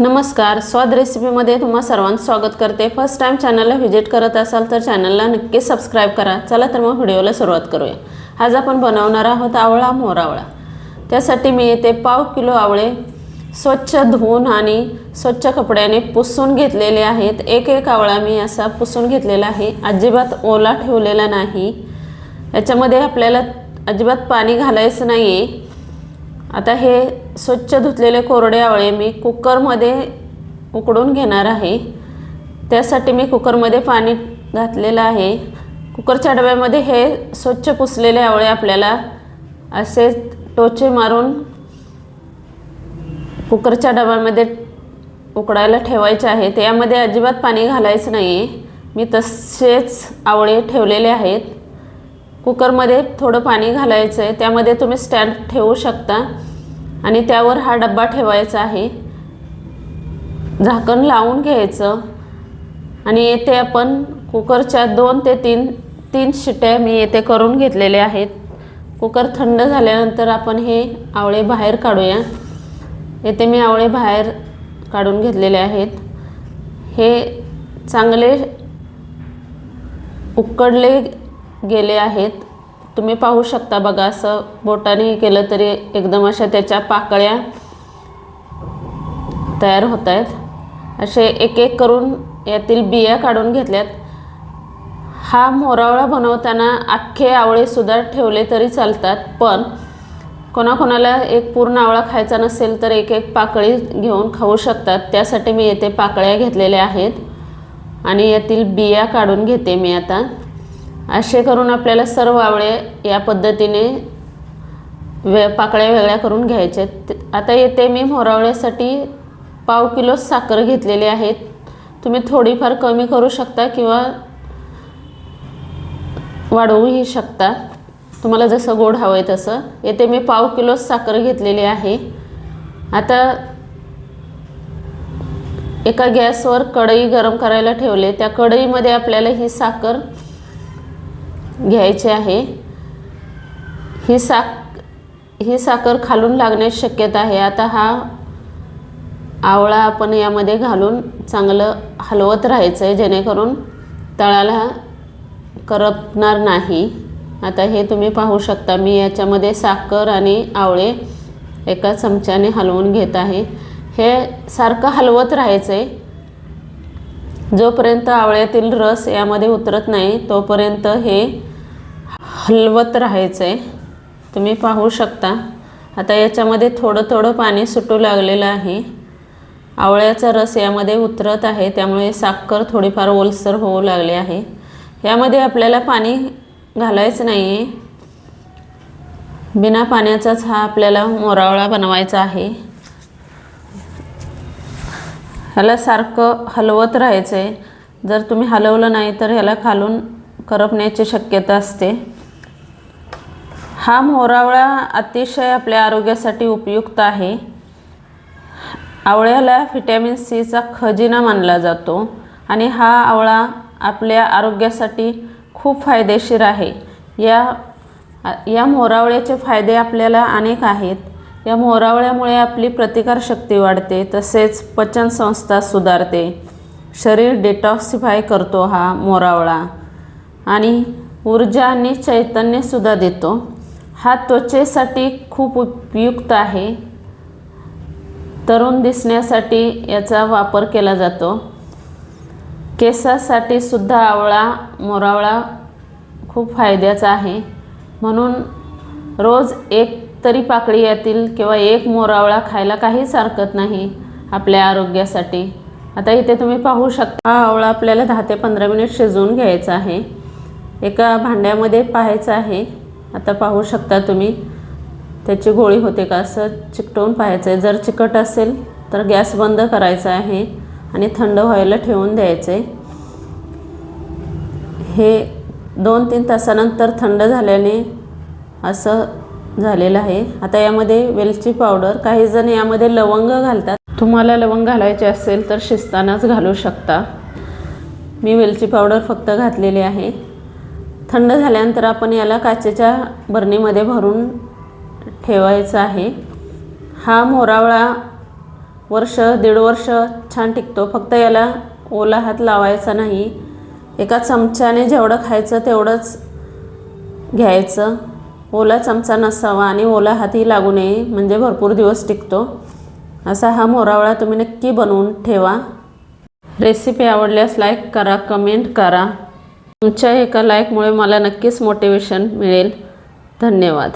नमस्कार स्वाद रेसिपीमध्ये तुम्हा सर्वांचं स्वागत करते. फर्स्ट टाईम चॅनलला व्हिजिट करत असाल तर चॅनलला नक्की सबस्क्राईब करा. चला तर मग व्हिडिओला सुरुवात करूया. आज आपण बनवणार आहोत आवळा मोरावळा. त्यासाठी मी येथे पाव किलो आवळे स्वच्छ धुवून आणि स्वच्छ कपड्याने पुसून घेतलेले आहेत. एक एक आवळा मी असा पुसून घेतलेला आहे. अजिबात ओला ठेवलेला नाही. याच्यामध्ये आपल्याला अजिबात पाणी घालायचं नाही आहे आता हे स्वच्छ धुतलेले कोरडे आवळे मी कुकरमध्ये उकडून घेणार आहे. त्यासाठी मी कुकरमध्ये पाणी घातलेलं आहे. कुकरच्या डब्यामध्ये हे स्वच्छ पुसलेले आवळे आपल्याला असे टोचे मारून कुकरच्या डब्यामध्ये उकडायला ठेवायचे आहे. त्यामध्ये अजिबात पाणी घालायचं नाही आहे मी तसेच आवळे ठेवलेले आहेत. कुकरमध्ये थोडं पाणी घालायचं आहे. त्यामध्ये तुम्ही स्टँड ठेवू शकता. आणि त्यावर हा डब्बा ठेवायचा आहे. झाकण लावून घ्यायचं. आणि येथे आपण कुकरच्या दोन ते तीन तीन शिट्या मी येथे करून घेतलेल्या आहेत. कुकर थंड झाल्यानंतर आपण हे आवळे बाहेर काढूया. येथे मी आवळे बाहेर काढून घेतलेले आहेत. हे चांगले उकडले गेले आहेत. तुम्ही पाहू शकता बघा असं बोटाने केलं तरी एकदम अशा त्याच्या पाकळ्या तयार होत आहेत असे एक एक करून यातील बिया काढून घेतल्यात. हा मोरावळा बनवताना अख्खे आवळेसुद्धा ठेवले तरी चालतात पण कोणाकोणाला एक पूर्ण आवळा खायचा नसेल तर एक एक पाकळी घेऊन खाऊ शकतात. त्यासाठी मी येथे पाकळ्या घेतलेल्या आहेत आणि यातील बिया काढून घेते मी आता. असे करून आपल्याला सर्व आवळे या पद्धतीने वे पाकळ्या वेगळ्या करून घ्यायचे. आता येते मी मोरावळ्यासाठी पाव किलो साखर घेतलेली आहेत तुम्ही थोडीफार कमी करू शकता किंवा वाढवूही शकता. तुम्हाला जसं गोड हवं आहे तसं. येथे मी पाव किलो साखर घेतलेली आहे. आता एका गॅसवर कढई गरम करायला ठेवले. त्या कढईमध्ये आपल्याला ही साखर घ्यायचे आहे. ही साक ही साखर खालून लागण्याची शक्यता आहे. आता हा आवळा आपण यामध्ये घालून चांगलं हलवत राहायचं आहे जेणेकरून तळाला करपणार नाही. आता हे तुम्ही पाहू शकता. मी याच्यामध्ये साखर आणि आवळे एका चमच्याने हलवून घेत आहे. हे सारखं हलवत राहायचं आहे जोपर्यंत आवळ्यातील रस यामध्ये उतरत नाही तोपर्यंत हे हलवत राहायचं आहे तुम्ही पाहू शकता. आता याच्यामध्ये थोडं थोडं पाणी सुटू लागलेलं आहे. आवळ्याचा रस यामध्ये उतरत आहे त्यामुळे साखर थोडीफार ओलसर होऊ लागली आहे. यामध्ये आपल्याला पाणी घालायचं नाही आहे बिना पाण्याचाच हा आपल्याला मोरावळा बनवायचा आहे. ह्याला सारखं हलवत राहायचं आहे जर तुम्ही हलवलं नाही तर ह्याला खालून करपण्याची शक्यता असते. हा मोरावळा अतिशय आपल्या आरोग्यासाठी उपयुक्त आहे. आवळ्याला व्हिटॅमिन सीचा खजिना मानला जातो आणि हा आवळा आपल्या आरोग्यासाठी खूप फायदेशीर आहे. या या मोरावळ्याचे फायदे आपल्याला अनेक आहेत. या मोरावळ्यामुळे आपली प्रतिकारशक्ती वाढते तसेच पचनसंस्था सुधारते. शरीर डिटॉक्सिफाय करतो हा मोरावळा. आणि ऊर्जा आणि चैतन्यसुद्धा देतो. हा त्वचेसाठी खूप उपयुक्त आहे. तरुण दिसण्यासाठी याचा वापर केला जातो. केसासाठी सुद्धा आवळा मोरावळा खूप फायद्याचा आहे. म्हणून रोज एक तरी पाकळी यातील किंवा एक मोरावळा खायला काहीच हरकत नाही आपल्या आरोग्यासाठी. आता इथे तुम्ही पाहू शकता हा आवळा आपल्याला दहा ते पंधरा मिनिट शिजवून घ्यायचा आहे. एका भांड्यामध्ये पाहायचं आहे. आता पाहू शकता तुम्ही त्याची गोळी होते का असं चिकटवून पाहायचं आहे जर चिकट असेल तर गॅस बंद करायचा आहे आणि थंड व्हायला ठेवून द्यायचं आहे हे दोन तीन तासानंतर थंड झाल्याने असं झालेलं आहे. आता यामध्ये वेलची पावडर काही जण यामध्ये लवंग घालतात. तुम्हाला लवंग घालायचे असेल तर शिजतानाच घालू शकता. मी वेलची पावडर फक्त घातलेली आहे. थंड झाल्यानंतर आपण याला काचेच्या बरणीमध्ये भरून ठेवायचं आहे. हा मोरावळा वर्ष दीड वर्ष छान टिकतो. फक्त याला ओला हात लावायचा नाही. एका चमच्याने जेवढं खायचं तेवढंच घ्यायचं. ओला चमचा नसावा आणि ओला हातही लागू नये म्हणजे भरपूर दिवस टिकतो. असा हा मोरावळा तुम्ही नक्की बनवून ठेवा. रेसिपी आवडल्यास लाईक करा कमेंट करा. तुमच्या एका लाईकमुळे मला नक्कीच मोटिवेशन मिळेल. धन्यवाद.